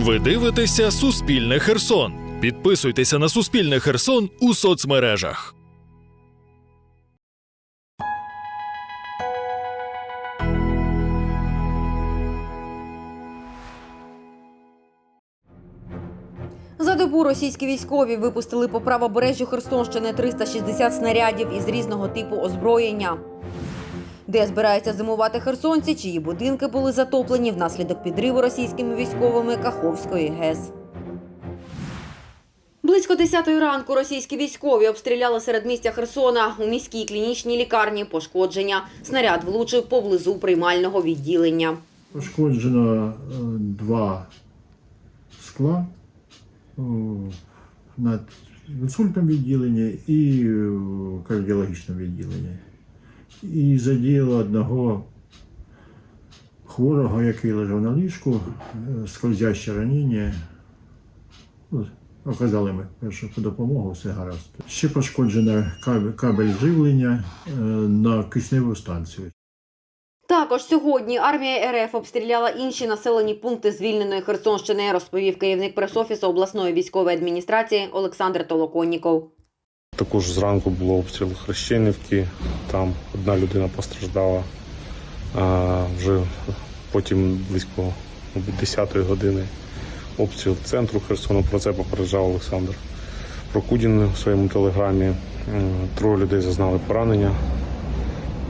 Ви дивитеся Суспільне Херсон. Підписуйтеся на Суспільне Херсон у соцмережах. За добу російські військові випустили по правобережжю Херсонщини 360 снарядів із різного типу озброєння. Де збираються зимувати херсонці, чиї будинки були затоплені внаслідок підриву російськими військовими Каховської ГЕС. Близько 10 ранку російські військові обстріляли серед містя Херсона у міській клінічній лікарні пошкодження. Снаряд влучив поблизу приймального відділення. Пошкоджено е, два скла о, над інсультним відділенні і в кардіологічному відділенні. І задіяло одного хворого, який лежав на ліжку, е, скользяще раніння. Ну, Оказали ми першу допомогу, все гаразд. Ще пошкоджено кабель, кабель живлення е, на кисневу станцію. Також сьогодні армія РФ обстріляла інші населені пункти звільненої Херсонщини, розповів керівник пресофісу обласної військової адміністрації Олександр Толоконніков. Також зранку було обстріл Хрещенівки, там одна людина постраждала. А вже потім близько 10-ї години обстріл центру Херсону. Про це попереджав Олександр Прокудін у своєму телеграмі. Троє людей зазнали поранення.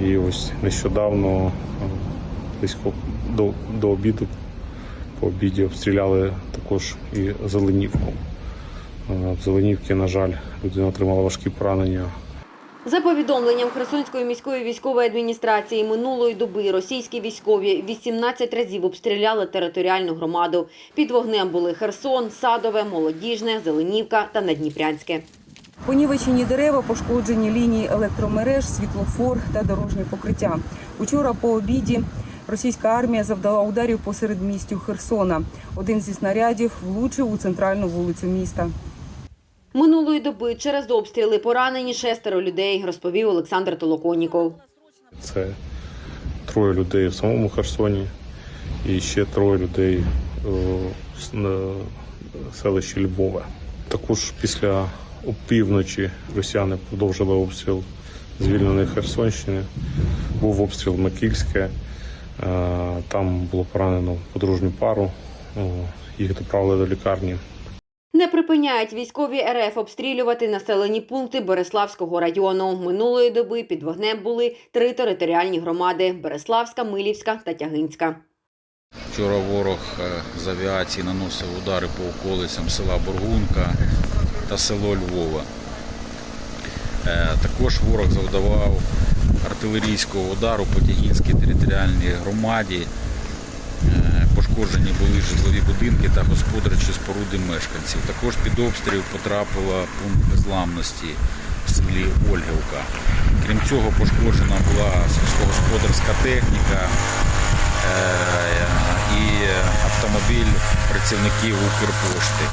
І ось нещодавно, близько до, до обіду, по обіді обстріляли також і Зеленівку. Е, В Зеленівці, на жаль, людина отримала важкі поранення. За повідомленням Херсонської міської військової адміністрації минулої доби російські військові 18 разів обстріляли територіальну громаду. Під вогнем були Херсон, Садове, Молодіжне, Зеленівка та Надніпрянське. Понівечені дерева, пошкоджені лінії електромереж, світлофор та дорожнє покриття. Учора по обіді російська армія завдала ударів по середмістю Херсона. Один зі снарядів влучив у центральну вулицю міста. Минулої доби через обстріли поранені шестеро людей, розповів Олександр Толоконніков. Це троє людей в самому Херсоні і ще троє людей е, с- на селищі Львове. Також після опівночі росіяни продовжили обстріл звільненої Херсонщини. Був обстріл Макільське. Е, Там було поранено подружню пару. Їх доправили до лікарні. Не припиняють військові РФ обстрілювати населені пункти Береславського району. Минулої доби під вогнем були три територіальні громади: Береславська, Милівська та Тягинська. Вчора ворог е, з авіації наносив удари по околицям села Бургунка та село Львова. Е, Також ворог завдавав артилерійського удару по Тягінській територіальній громаді. Пошкоджені були житлові будинки та господарчі споруди мешканців. Також під обстріл потрапила пункт незламності в селі Ольгівка. Крім цього, пошкоджена була сільськогосподарська техніка, е, і автомобіль працівників Укрпошти.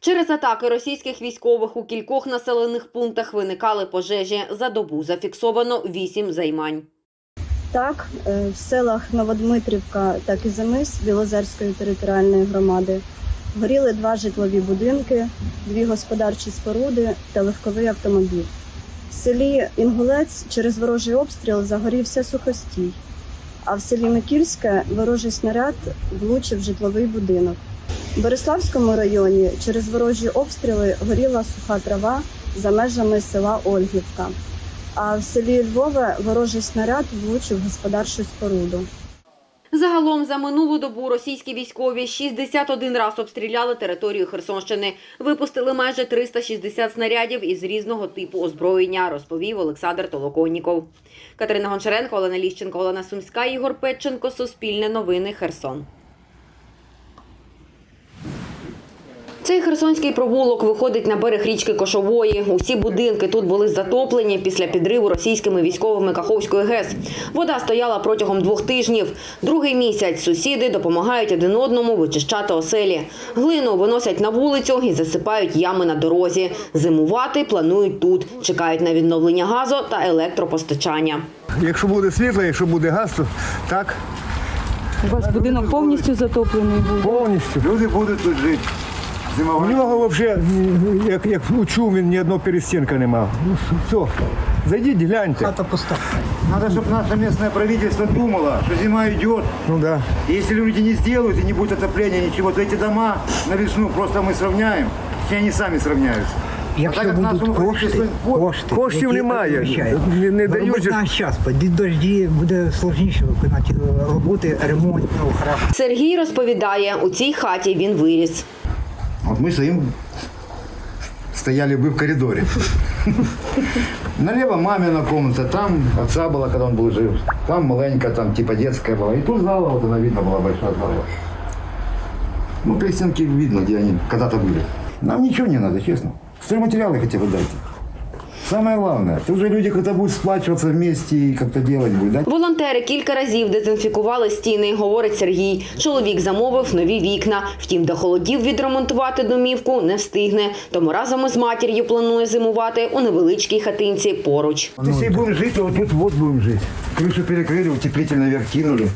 Через атаки російських військових у кількох населених пунктах виникали пожежі. За добу зафіксовано вісім займань. Так, е, в селах Новодмитрівка та Кизимис Білозерської територіальної громади горіли два житлові будинки, дві господарчі споруди та легковий автомобіль. В селі Інгулець через ворожий обстріл загорівся сухостій, а в селі Микільське ворожий снаряд влучив житловий будинок. В Береславському районі через ворожі обстріли горіла суха трава за межами села Ольгівка. А в селі Львове ворожий снаряд влучив господарчу споруду. Загалом за минулу добу російські військові 61 раз обстріляли територію Херсонщини. Випустили майже 360 снарядів із різного типу озброєння, розповів Олександр Толоконніков. Катерина Гончаренко, Олена Ліщенко, Олена Сумська, Ігор Петченко. Суспільне новини. Херсон. Цей херсонський провулок виходить на берег річки Кошової. Усі будинки тут були затоплені після підриву російськими військовими Каховської ГЕС. Вода стояла протягом двох тижнів. Другий місяць сусіди допомагають один одному вичищати оселі. Глину виносять на вулицю і засипають ями на дорозі. Зимувати планують тут. Чекають на відновлення газу та електропостачання. Якщо буде світло, якщо буде газ, то так. У вас будинок повністю затоплений був? Повністю. Люди будуть тут жити. У Зимувати. нього взагалі, як, як учу, він ні одного перестінка не мав. Ну, все. Зайдіть, гляньте. Надо, чтобы наше местное правительство думало, что зима идет. Ну да. И если люди не сделают и не будет отопления, ничего, то эти дома на весну просто мы сравняем, и они сами сравняются. Якщо А так як будуть нашому кошти, правительству- кошти, Коштів які немає. обіцяють. Не- не дають Робити же. на час, під дожді буде складніше виконати е, роботи ремонтного характеру. Сергій розповідає, у цій хаті він виріс. Вот мы стоим, стояли бы в коридоре. Налево мамина комната, там отца была, когда он был жив. Там маленькая, там типа детская была. И тут зала, вот она видно была большая зала. Ну, пластинки видно, где они когда-то были. Нам ничего не надо, честно. Стройматериалы хотя бы дайте. Самое главное, это уже люди как-то будут сплачиваться вместе и как-то делать будут, да? Волонтери кілька разів дезінфікували стіни, говорить Сергій. Чоловік замовив нові вікна. Втім, до холодів відремонтувати домівку не встигне. Тому разом із матір'ю планує зимувати у невеличкій хатинці поруч. Вот если и будем жить, то вот тут вот будем жить. Крышу перекрыли, утеплительный верх кинули.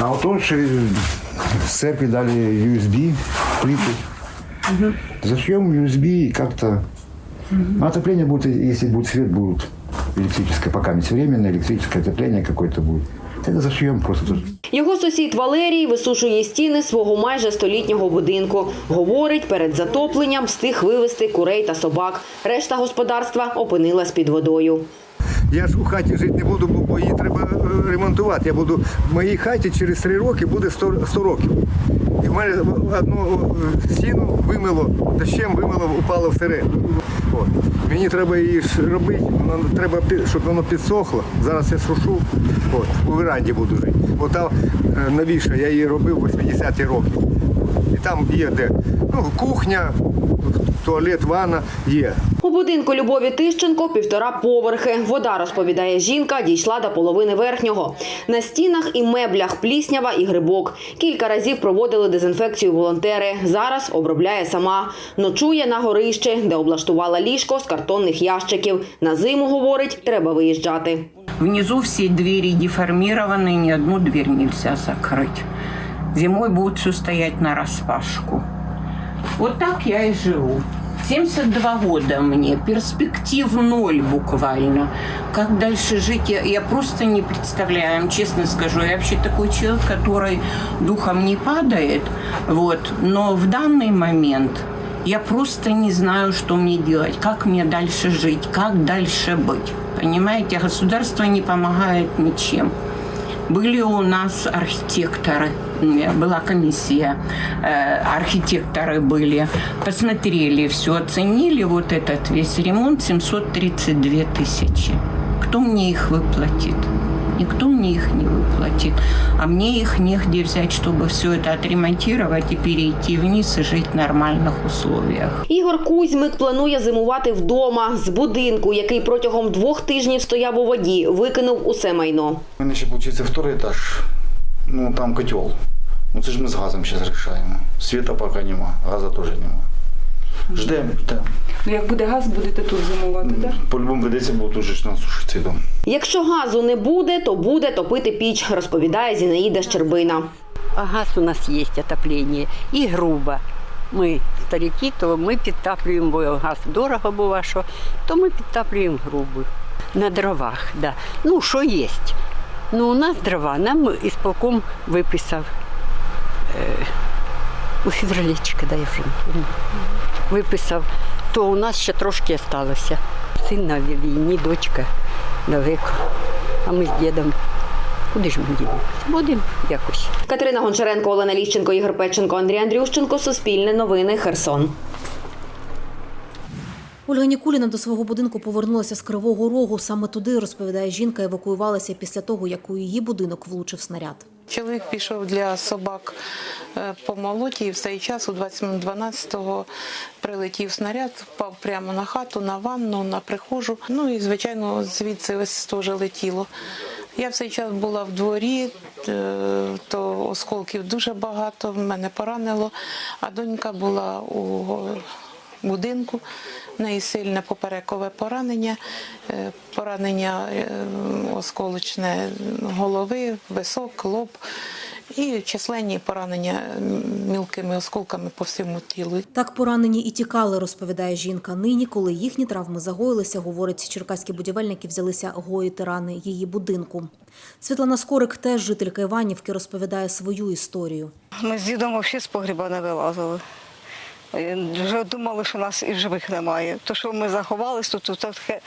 А вот он же с церкви дали USB плиты. Зашьем USB и как-то... Ну, отопление будет, если будет свет, будет электрическое, пока не временное электрическое отопление какое-то будет. Это зашьем просто тут. Його сусід Валерій висушує стіни свого майже столітнього будинку. Говорить, перед затопленням встиг вивезти курей та собак. Решта господарства опинилась під водою. Я ж у хаті жити не буду, бо- бо її треба е, ремонтувати. Я буду в моїй хаті через три роки буде 100, 100 років. В мене одну стіну вимило, дощем вимило, упало всередину. От. Мені треба її робити, треба, щоб воно підсохло. Зараз я сушу, от, у веранді буду жити. Ота е, новіша, я її робив в 80-ті роки. І там є де ну, кухня, туалет, ванна є. Будинку Любові Тищенко півтора поверхи. Вода, розповідає жінка, дійшла до половини верхнього. На стінах і меблях пліснява і грибок. Кілька разів проводили дезінфекцію волонтери. Зараз обробляє сама. Ночує на горищі, де облаштувала ліжко з картонних ящиків. На зиму, говорить, треба виїжджати. Внизу все двери деформированы, ни одну дверь нельзя закрыть. Зимой будет все стоять на распашку. Вот так я и живу. 72 года мне, перспектив ноль буквально. Как дальше жить, я, я просто не представляю, честно скажу. Я вообще такой человек, который духом не падает, вот. но в данный момент я просто не знаю, что мне делать, как мне дальше жить, как дальше быть. Понимаете, государство не помогает ничем. Были у нас архитекторы, была комиссия, э, архитекторы были, посмотрели все, оценили вот этот весь ремонт 732 тысячи. Кто мне их выплатит? Никто мне их не выплатит. А мне их негде взять, чтобы все это отремонтировать и перейти вниз и жить в нормальных условиях. Ігор Кузьмик планує зимувати вдома з будинку, який протягом двох тижнів стояв у воді, викинув усе майно. У мене ще виходить второй етаж. Ну там котел. Ну це ж ми з газом зараз рішаємо. Світа поки нема, газу теж нема. Ждемо, ждемо. Ну, як буде газ, будете тут зимувати, так? По-любому прийдеться, бо тут же ж нас сушить цей дом. Якщо газу не буде, то буде топити піч, розповідає Зінаїда Щербина. А газ у нас є отоплення і грубо. Ми старики, то ми підтаплюємо, бо газ дорого бува, що, то ми підтаплюємо грубо. На дровах, да. Ну, що є. Ну, у нас дрова, нам ісполком виписав. Е, у февралічка, да, не. Виписав, то у нас ще трошки залишилося. Син на війні, дочка далеко. А ми з дідом. Куди ж ми дінемося? Будемо якось. Катерина Гончаренко, Олена Ліщенко, Ігор Печенко, Андрій Андрющенко. Суспільне новини. Херсон. Ольга Нікуліна до свого будинку повернулася з Кривого Рогу. Саме туди, розповідає жінка, евакуювалася після того, як у її будинок влучив снаряд. Чоловік пішов для собак е, по молоті, і в цей час, у 12-го, прилетів снаряд, впав прямо на хату, на ванну, на прихожу. Ну і, звичайно, звідси ось теж летіло. Я в цей час була в дворі, е, то осколків дуже багато, мене поранило, а донька була у будинку. В неї сильне поперекове поранення, е, поранення е, осколочне голови, висок, лоб і численні поранення мілкими осколками по всьому тілу. Так поранені і тікали, розповідає жінка. Нині, коли їхні травми загоїлися, говорить, черкаські будівельники взялися гоїти рани її будинку. Світлана Скорик, теж жителька Іванівки, розповідає свою історію. Ми з дідом взагалі з погріба не вилазили. І Вже думали, що нас і живих немає. То, що ми заховались, тут, таке,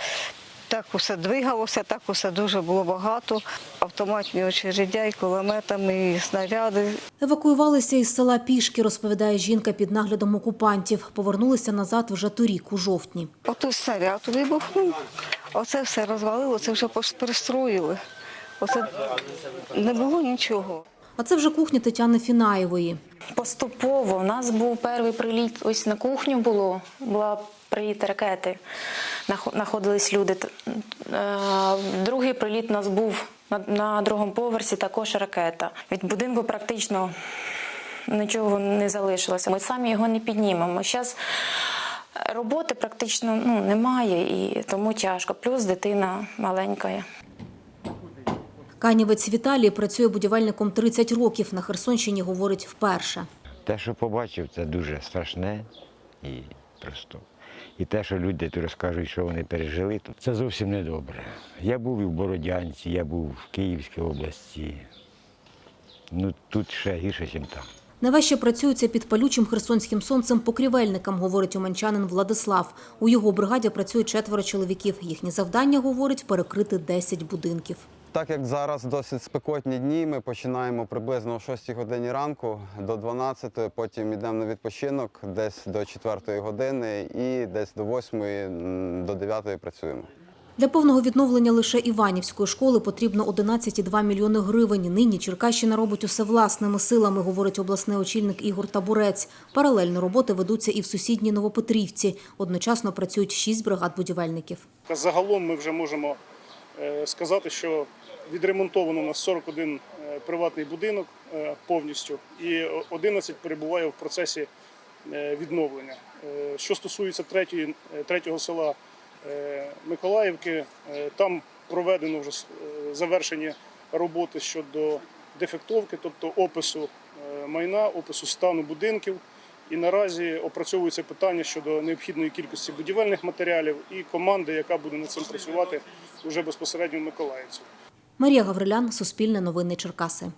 так усе двигалося, так усе дуже було багато. Автоматні очередя, і кулеметами, і снаряди. Евакуювалися із села пішки, розповідає жінка під наглядом окупантів. Повернулися назад вже торік, у жовтні. Ото снаряд вибухнув, оце все розвалило, це вже перестроїли. Оце не було нічого. А це вже кухня Тетяни Фінаєвої. Поступово. У нас був перший приліт, ось на кухню було, була приліт ракети. Нахо- Знаходились люди. Е, Другий приліт у нас був на другому поверсі, також ракета. Від будинку практично нічого не залишилося. Ми самі його не піднімемо. Зараз роботи практично ну, немає і тому тяжко. Плюс дитина маленька. Канівець Віталій працює будівельником 30 років. На Херсонщині говорить вперше. Те, що побачив, це дуже страшне і просто. І те, що люди тут розкажуть, що вони пережили, то це зовсім не добре. Я був і в Бородянці, я був в Київській області. Ну тут ще гірше, ніж там. Найважче працюється під палючим херсонським сонцем покрівельникам, говорить уманчанин Владислав. У його бригаді працює четверо чоловіків. Їхнє завдання, говорить, перекрити 10 будинків. Так як зараз досить спекотні дні, ми починаємо приблизно о 6 годині ранку до 12, потім йдемо на відпочинок десь до 4 години і десь до 8 до 9 працюємо. Для повного відновлення лише Іванівської школи потрібно 11,2 мільйони гривень. Нині Черкащина робить усе власними силами, говорить обласний очільник Ігор Табурець. Паралельно роботи ведуться і в сусідній Новопетрівці. Одночасно працюють шість бригад будівельників. Загалом ми вже можемо е, сказати, що відремонтовано у нас 41 е, приватний будинок е, повністю, і 11 перебуває в процесі е, відновлення. Е, Що стосується третьої, третього села Миколаївки, там проведено вже завершені роботи щодо дефектовки, тобто опису майна, опису стану будинків. І наразі опрацьовується питання щодо необхідної кількості будівельних матеріалів і команди, яка буде над цим працювати вже безпосередньо в Миколаївці. Марія Гаврилян, Суспільне новини Черкаси.